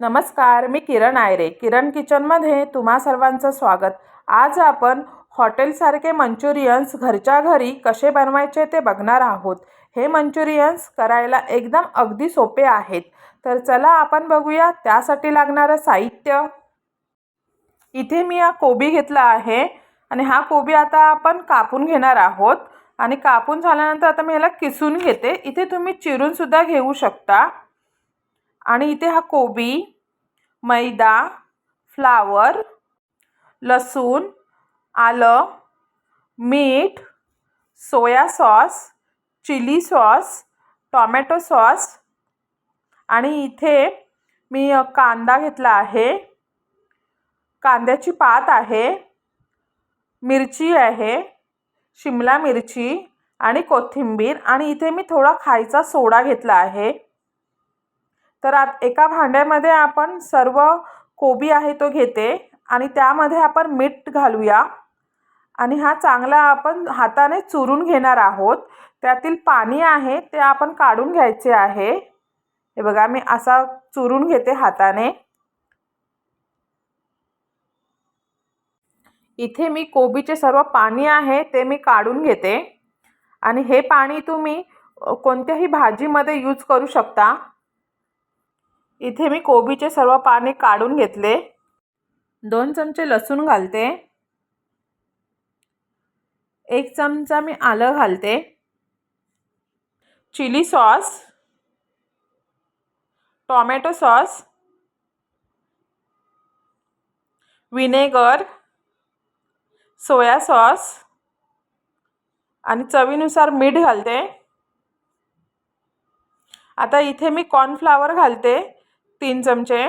नमस्कार मी किरण आयरे. किरण किचनमध्ये तुम्हा सर्वांचं स्वागत. आज आपण हॉटेलसारखे मंचुरियन्स घरच्या घरी कसे बनवायचे ते बघणार आहोत. हे मंचुरियन्स करायला एकदम अगदी सोपे आहेत. तर चला आपण बघूया त्यासाठी लागणारं साहित्य. इथे मी हा कोबी घेतला आहे आणि हा कोबी आता आपण कापून घेणार आहोत. आणि कापून झाल्यानंतर आता मी ह्याला किसून घेते. इथे तुम्ही चिरूनसुद्धा घेऊ शकता. आणि इथे हा कोबी मैदा फ्लावर लसूण आलं मीठ soya sauce chilli sauce tomato sauce. आणि इथे मी कांदा घेतला आहे. कांद्याची पात आहे. मिरची आहे. शिमला मिरची आणि कोथिंबीर. आणि इथे मी थोडा खायचा सोडा घेतला आहे. तर आत एका भांड्यामध्ये आपण सर्व कोबी आहे तो घेते आणि त्यामध्ये आपण मीठ घालूया. आणि हा चांगला आपण हाताने चुरून घेणार आहोत. त्यातील पाणी आहे ते आपण काढून घ्यायचे आहे. हे बघा मी असा चुरून घेते हाताने. इथे मी कोबीचे सर्व पाणी आहे ते मी काढून घेते. आणि हे पाणी तुम्ही कोणत्याही भाजीमध्ये यूज करू शकता. इथे मी कोबीचे सर्व पाने काढून घेतले. दोन चमचे लसूण घालते. एक चमचा मी आलं घालते. Chilli sauce. Tomato sauce. Vinegar soya sauce. आणि चवीनुसार मीठ घालते. आता इथे मी कॉर्नफ्लावर घालते. तीन चमचे.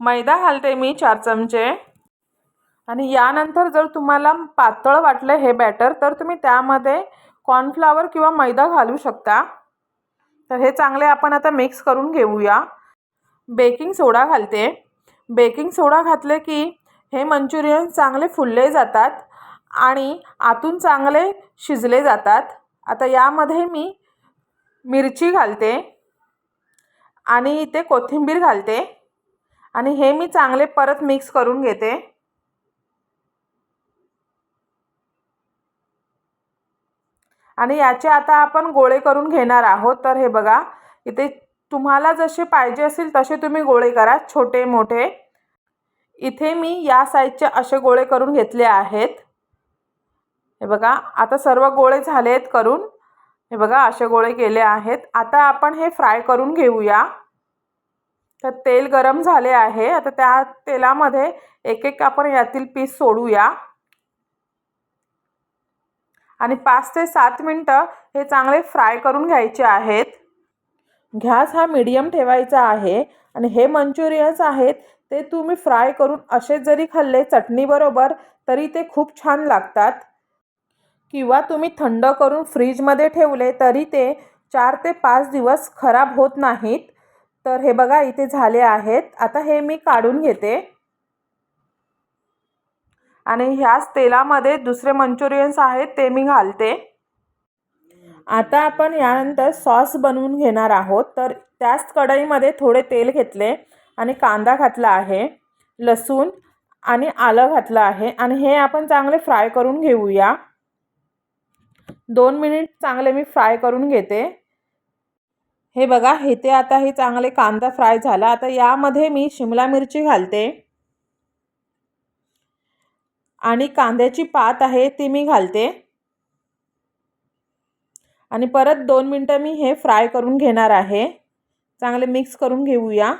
मैदा घालते मी चार चमचे. आणि यानंतर जर तुम्हाला पातळ वाटलं हे बॅटर तर तुम्ही त्यामध्ये कॉर्नफ्लावर किंवा मैदा घालू शकता. तर हे चांगले आपण आता मिक्स करून घेऊया. बेकिंग सोडा घालते. बेकिंग सोडा घातले की हे मंचुरियन चांगले फुलले जातात आणि आतून चांगले शिजले जातात. आता यामध्ये मी मिरची घालते आणि इथे कोथिंबीर घालते आणि हे मी चांगले परत मिक्स करून घेते. आणि याचे आता आपण गोळे करून घेणार आहोत. तर हे बघा इथे तुम्हाला जसे पाहिजे असेल तसे तुम्ही गोळे करा छोटे मोठे. इथे मी या साईजचे असे गोळे करून घेतले आहेत. हे बघा आता सर्व गोळे झाले आहेत करून. हे बघा असे गोळे केले आहेत. आता आपण हे फ्राय करून घेऊया. तर तेल गरम झाले आहे. आता त्या तेलामध्ये एक एक आपण यातील पीस सोडूया. आणि पाच ते सात मिनटं हे चांगले फ्राय करून घ्यायचे आहेत. गॅस हा मीडियम ठेवायचा आहे. आणि हे मंचुरियन्स आहेत ते तुम्ही फ्राय करून असे जरी खाल्ले चटणीबरोबर तरी ते खूप छान लागतात. किंवा तुम्ही थंड करून फ्रीजमध्ये ठेवले तरी ते चार ते पाच दिवस खराब होत नाहीत. तर हे बघा इथे झाले आहेत. आता हे मी काढून घेते. आणि ह्याच तेलामध्ये दुसरे मंचुरियन्स आहेत ते मी घालते. आता आपण यानंतर सॉस बनवून घेणार आहोत. तर त्याच कढईमध्ये थोडे तेल घेतले आणि कांदा घातला आहे लसूण आणि आलं घातलं आहे. आणि हे आपण चांगले फ्राय करून घेऊया. दोन मिनिट चांगले मी फ्राय करून घेते. हे बघा हे ते आता हे चांगले कांदा फ्राय झाला. आता यामध्ये मी शिमला मिरची घालते. आणि कांद्याची पात आहे ती मी घालते. आणि परत दोन मिनटं मी हे फ्राय करून घेणार आहे. चांगले मिक्स करून घेऊया.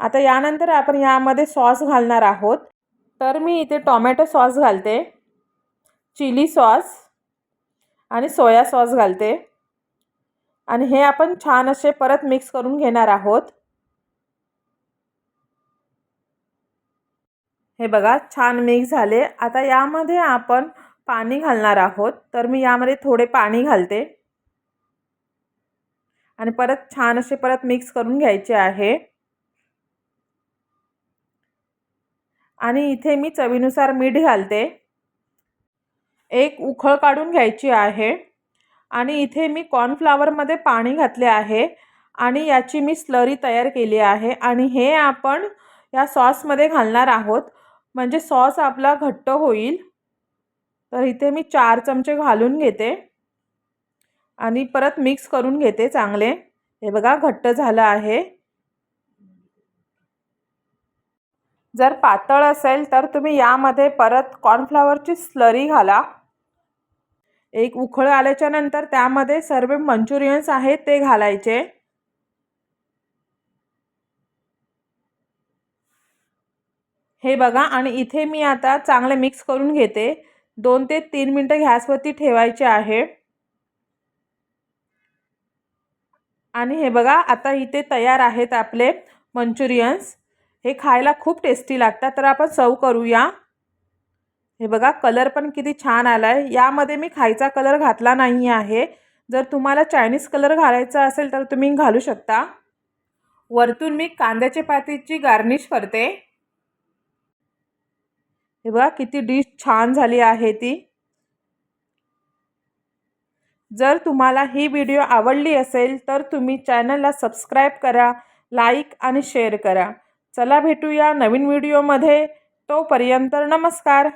आता यानंतर आपण यामध्ये सॉस घालणार आहोत. तर मी इथे टॉमॅटो सॉस घालते. चिली सॉस आणि सोया सॉस घालते. आणि हे आपण छान असे परत मिक्स करून घेणार आहोत. हे बघा छान मिक्स झाले. आता यामध्ये आपण पाणी घालणार आहोत. तर मी यामध्ये थोडे पाणी घालते. आणि परत छान असे परत मिक्स करून घ्यायचे आहे. आणि इथे मी चवीनुसार मीठ घालते. एक उखळ काढून घ्यायची आहे. आणि इथे मी कॉर्नफ्लावरमध्ये पाणी घातले आहे. आणि याची मी स्लरी तयार केली आहे. आणि हे आपण या सॉसमध्ये घालणार आहोत. म्हणजे सॉस आपला घट्ट होईल. तर इथे मी चार चमचे घालून घेते. आणि परत मिक्स करून घेते चांगले. हे बघा घट्ट झालं आहे. जर पातळ असेल तर तुम्ही यामध्ये परत कॉर्नफ्लॉवरची स्लरी घाला. एक उखळ आल्याच्यानंतर त्यामध्ये सर्व मंचुरियन्स आहेत ते घालायचे. हे बघा आणि इथे मी आता चांगले मिक्स करून घेते. दोन ते तीन मिनटं गॅसवरती ठेवायचे आहे. आणि हे बघा आता इथे तयार आहेत आपले मंचुरियन्स. हे खायला खूप टेस्टी लागतात तर आपण सर्व करूया. हे बघा कलर पण किती छान आला आहे यामध्ये मी खायचा कलर घातला नाही आहे. जर तुम्हाला चायनीज कलर घालायचा असेल तर तुम्ही घालू शकता. वरतून मी कांद्याच्या पातीची गार्निश करते. हे बघा किती डिश छान झाली आहे ती. जर तुम्हाला ही व्हिडिओ आवडली असेल तर तुम्ही चॅनलला सबस्क्राईब करा लाईक आणि शेअर करा. चला भेटूया नवीन व्हिडिओमध्ये तोपर्यंत नमस्कार.